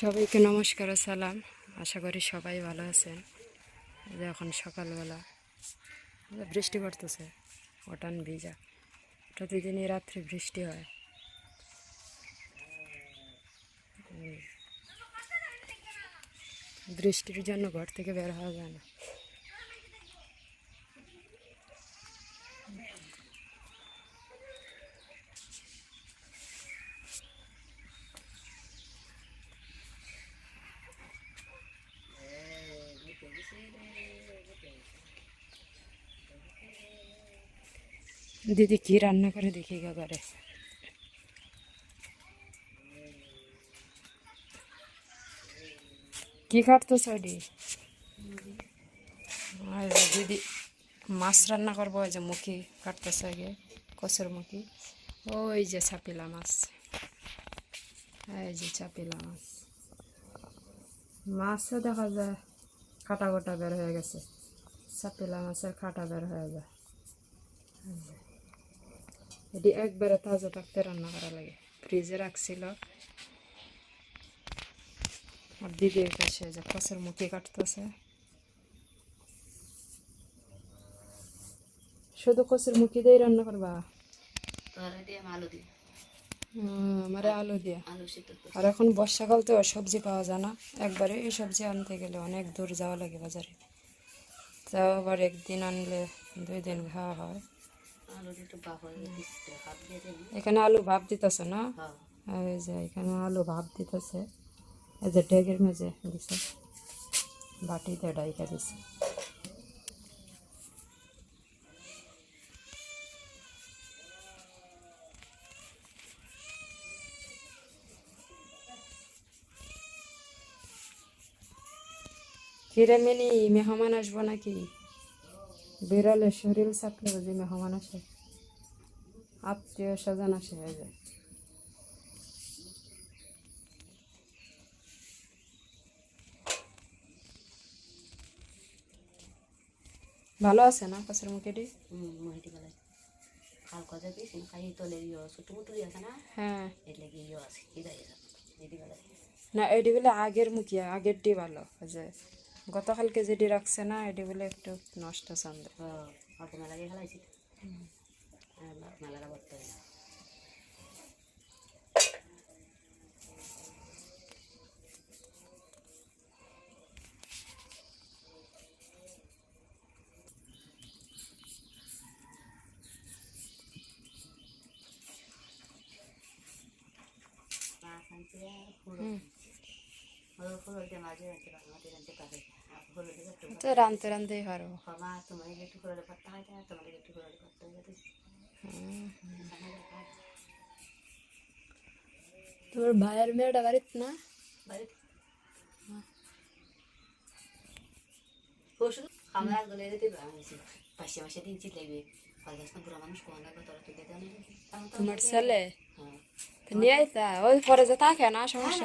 সবাইকে নমস্কার সালাম। আশা করি সবাই ভালো আছেন। এখন সকালবেলা বৃষ্টি পড়তেছে, ওটান ভিজা। প্রতিদিনই রাত্রে বৃষ্টি হয়। বৃষ্টির জন্য ঘর থেকে বের হওয়া যায় না। দিদি কি রান্না করে দেখি গা করে কি কাটতো সাইডি আর দিদি, মাছ রান্না করব ওই যে মুখি কাটতেছে আগে, কচুর মুখি। ওই যে চাপিলা মাছ, এই যে চাপিলা মাছ। মাছও দেখা যায়, কাটা গোটা বের হয়ে গেছে। চাপিলা মাছের কাটা বের হয়ে যায়। এটি একবারে তাজা থাকতে রান্না করা লাগে। ফ্রিজে রাখছিল। আর দিদি কাছে যে কষের মুখে কাটতেছে। শুধু কষের মুখি দিয়ে রান্না করবা? আমার আলু দিয়ে। আর এখন বর্ষাকাল তো সবজি পাওয়া যায় না। একবারে এই সবজি আনতে গেলে অনেক দূর যাওয়া লাগে বাজারে। তাও আবার একদিন আনলে দুই দিন খাওয়া হয়। এখানে আলু ভাপ দিতেছে না? হ্যাঁ। এই যে এখানে আলু ভাপ দিতেছে। এই যে ডেগের মেঝে দিছে। বাটিতে ডাইকা দিছে। কিরে মিনি মেহমান আসব নাকি? বিড়ালে শরীর চাপলে বুঝি মেহমান আসে আত্মীয় স্বজন আসে এই যে। ভালো আছে না কাছের মুখেটি হুম মহিটি বেলায় কাল কথা দিয়েছি খাই তোলে ইয়ে ছোট মোটো আছে না? হ্যাঁ। এলে গিয়ে ইয়ে আছে কি না এটি বলে আগের মুখিয়া আগেরটি ভালো যে। গতকালকে যেটি রাখছে না এটি বলে একটু নষ্ট চন্দ্র হ্যাঁ তো রানতে রানতেই পারব তোমার ভাইয়ের মেয়েটা বাড়িতে না আমরা গলে যেতে বানিয়েছি পাশে পাশে দিন চিতলাইবে পাঁচ না বুড়া মানুষ কোন লাগবে তোরা তুই দেতে তোমার ছেলে হ্যাঁ নিয়ে আইতা ওই পরে যে থাকে না সমস্যা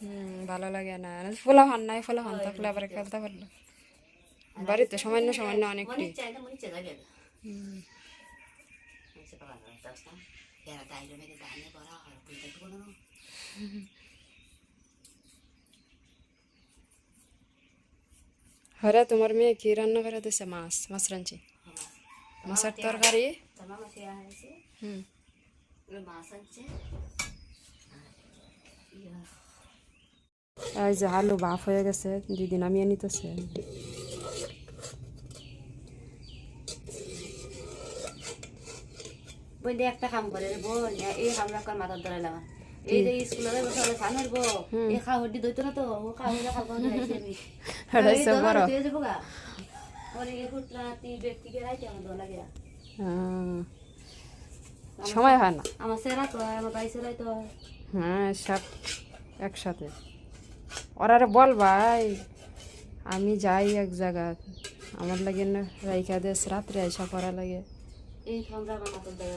হুম ভালো লাগে না ফুলা হান নাই ফুলা হান থাকলে আবার খেলতে পারল বাড়িতে সামান্য সামান্য অনেকটি মনে মনে হুম। এরা দাইলো দেখো হরে তোমার মেয়ে কি রান্না করে দিছে? মাছ মাছ রাঁধছি। মাছের তরকারি? এই যে আলু বাফ হয়ে গেছে দিদি নামিয়ে নিতেছে। বোন দিয়ে একটা কাম করে বোন এই কাম রাখার মাথার ধরে লাগা এই যে স্কুলে বসে সান হইব এই খাওয়া দইতো না তো ও খাওয়া হইলে খাওয়া হইলে আমি হড়াইছে বড়। তুই যাব গা। ওরে এই ফুটলা তি ব্যক্তিকে রাইতে আমার দোলা গিয়া। সময় হয় না। আমার সেরা তো আমার ভাই সেরাই তো। হ্যাঁ সব একসাথে। ওরা বল ভাই আমি যাই এক জায়গা। আমার লাগে না রাইখা দেশ রাত্রে আইসা করা লাগে। এই আমার মাথার ধরে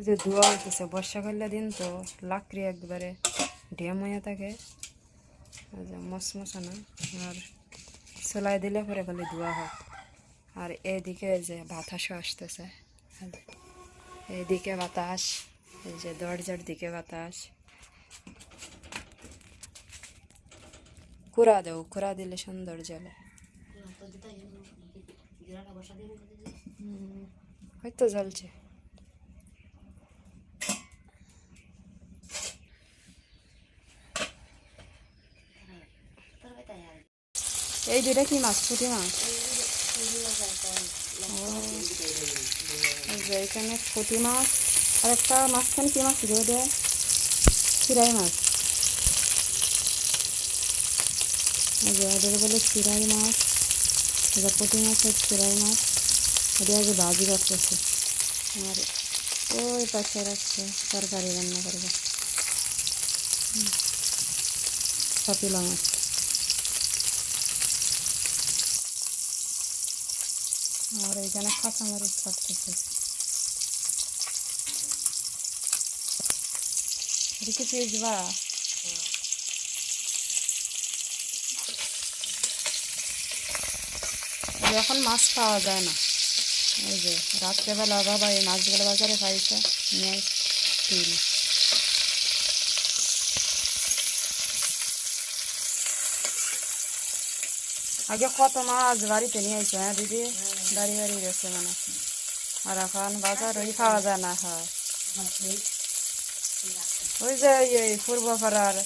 যে ধোয়া হইতেছে বর্ষাকালের দিন তো লাকড়ি একবারে ড্যাম হয়ে থাকে মশমশানো আর সেলাই দিলে পরে খালি ধোয়া হয় আর এদিকে যে বাতাসও আসতেছে এদিকে বাতাস এই যে দরজার দিকে বাতাস কুড়া দেও কুড়া দিলে সুন্দর জলে হয়তো জ্বলছে তোর তাই আর এই দুইটা কি মাছ? পুঁটি মাছ? যে এখানে পুঁটি মাছ। আর একটা মাঝখানে কি মাছ? দিয়ে দেয় চিরাই মাছ। ওদের বলে চিরাই মাছ। যে পুঁটি মাছের চিরাই মাছ। ওদের আগে ভাজি করতেছে। আর ওই পাশে রাখছে তরকারি রান্না করবে। পাতিলা মাছ আর এইখানে কাঁচামরিচ কাটতেছে। এদিকে পেঁয়াজ বা এখন মাছ পাওয়া যায় না। এই যে, রাত্রেবেলা বাবা এই মাছগুলো বাজারে পাইছে, নিয়ে আগে কত মাছ বাড়িতে নিয়ে আসে হ্যাঁ দিদি? বাড়ি বাড়ি গেছে মানে। আর এখন বাজার ওই পাওয়া যায় না হ্যাঁ। ওই যে এই- এই পূর্ব পাড়ার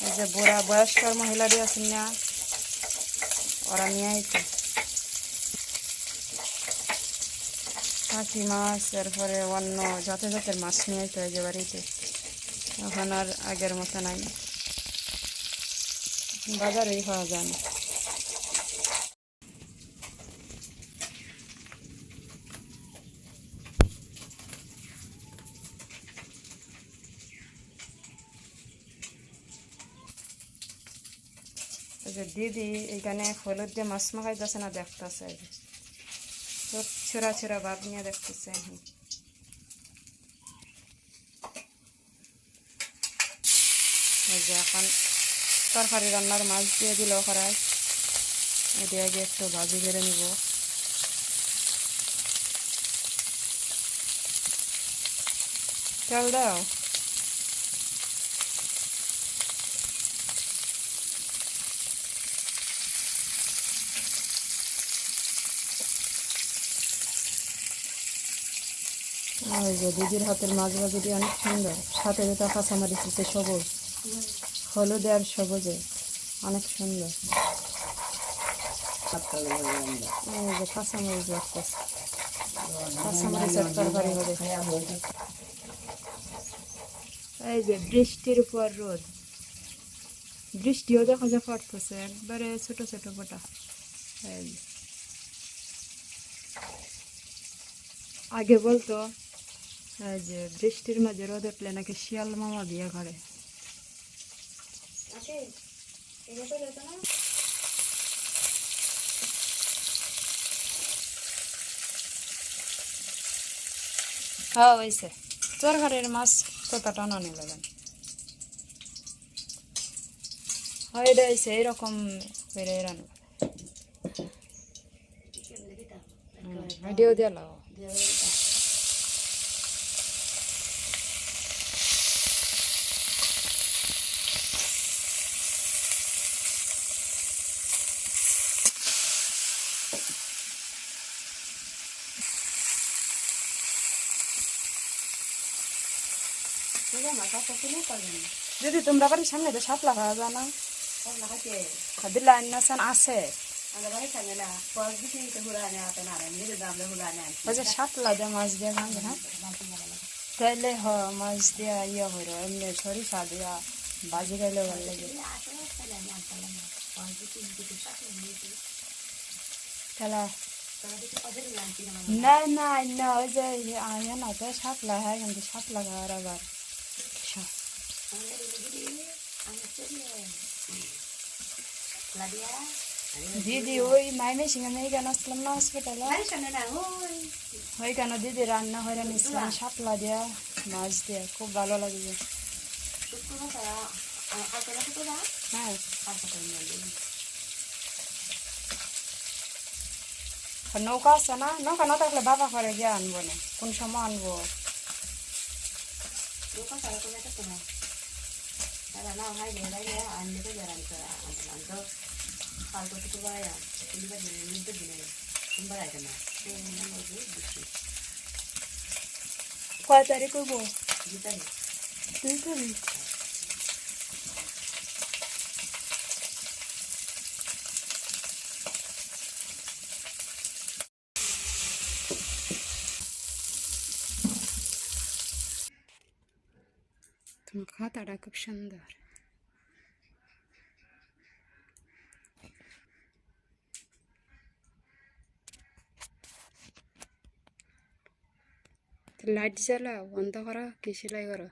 এই যে বুড়া বয়স্কর মহিলাদের আছেন না, ওরা নিয়ে আইছে। কাঠি মাছ, এরপরে অন্য যত জাতের মাছ নিয়ে আইতে হয় যে বাড়িতে। এখন আর আগের মতো নাই। বাজারেই পাওয়া যায় না। দিদি এখানে হলুদ দিয়ে মাছ মাখাইতেছে না, দেখতেছে সব ছোড়া ছোড়া ভাব নিয়ে দেখতেছে এখন। তরকারি রান্নার মাছ দিয়ে দিল করাই এটি আগে একটু ভাজি করে নিব। তেল দাও? ওই যে দিদির হাতের মাছ ভাজিটি অনেক সুন্দর, সাথে যেটা কাঁচামরিচ আছে, সবুজ, হলুদে আর সবুজে অনেক সুন্দর। এই যে কাঁচামরিচ লাগতেছে কাঁচামরিচের তরকারি এই যে বৃষ্টির উপর রোদ। বৃষ্টিও দেখা যায় পড়তেছে, একবারে ছোট ছোট ফোটা এই যে। আগে বলতো যে বৃষ্টির মাঝে রোদ উঠলে নাকি শিয়াল মামা বিয়ে করে। হ্যাঁ হয়েছে তরকারির মাছ তোতা টানা নিল হয় এটা হয়েছে এইরকম করে রান্না। দিতাম ভিডিও দিয়ে লাও। দিয়ে দিতাম তোমরা মাথা পকুলে পারবে না যদি তোমরা বাড়ির সামনে তো সাপলা খাওয়া যায় না। সব লাগাইছে খাদিল্লা আন্নাসান আছে। আমরা বাড়ি থাকে না পর দিকে তো হুড়ানে আতে না রে নিজে দামলে হুড়ানে আনছি ওই যে সাপলা দিয়ে মাছ দিয়ে খান না? তাইলে হ মাছ দিয়া ইয়ে হইল এমনি সরিষা দিয়া বাজি গাইলে ভালো লাগে। খেলা তো না না না ওই যে আয়া না তো শাপলা হয় কিন্তু শাপলা খাওয়ার আবার সা- দিদি, ওই মাইমে মেয়ে কেন আসলাম না হসপিটালে ওই কেন দিদি রান্না করে নিয়েছিলাম শাপলা দিয়া, মাছ দিয়া, খুব ভালো লাগছে হ্যাঁ। নৌকা আছে না? নৌকা না থাকলে বাবা করে গিয়ে আনব না, কোন সময় আনব? అదన్నా అమ్మాయి లేదా అందుకే జరం అంత పాల్గొట్టుకు బాగా ఇంకా ఇంత తినేది ತುಂಬ ಆಯ್ತಮ್ಮ ಹೋಗಿ ಬಿಟ್ಟು ಕಾಯಿ ತಾರೀಕು ಗೀತಾರಿ ಗೀತಾರಿ খাতাটা খুব সুন্দর লাইট জ্বালাও বন্ধ করো কি সেলাই করো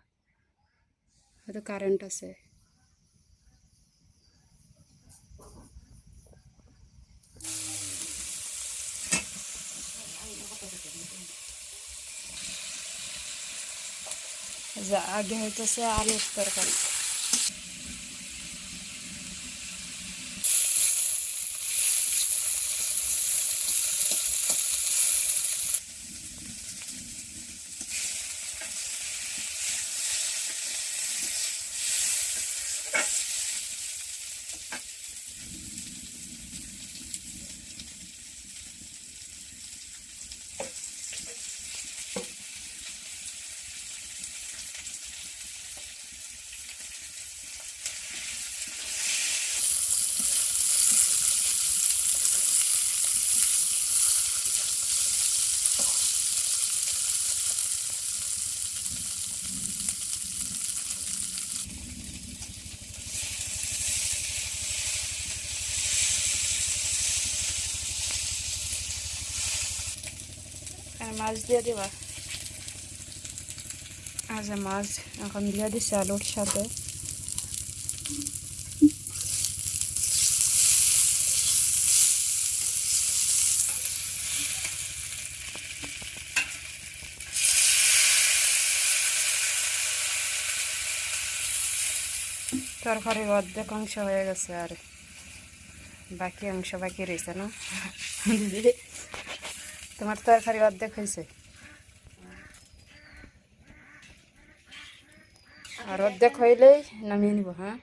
হয়তো কারেন্ট আছে যা আগে হইতেছে আলুর মাছ দিয়ে দিবা। আচ্ছা মাছ এখন দিয়ে দিচ্ছে আলুর সাথে। তরকারির অর্ধেক অংশ হয়ে গেছে আর বাকি অংশ বাকি রয়েছে না? তোমার তরকারি অর্ধেক হয়েছে। আর অর্ধেক হইলেই নামিয়ে নিব হ্যাঁ?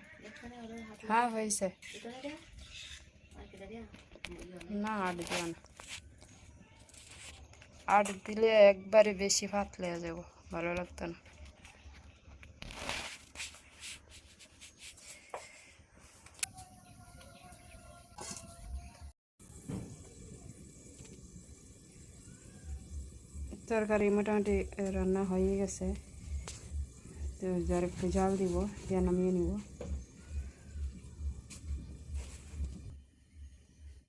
হ্যাঁ হয়েছে। না আট দিব না। আট দিলে একবারে বেশি পাতলে যাব, ভালো লাগতো না। তরকারি মোটামুটি রান্না হয়ে গেছে। তো যার দিব দিয়ে নামিয়ে নিব।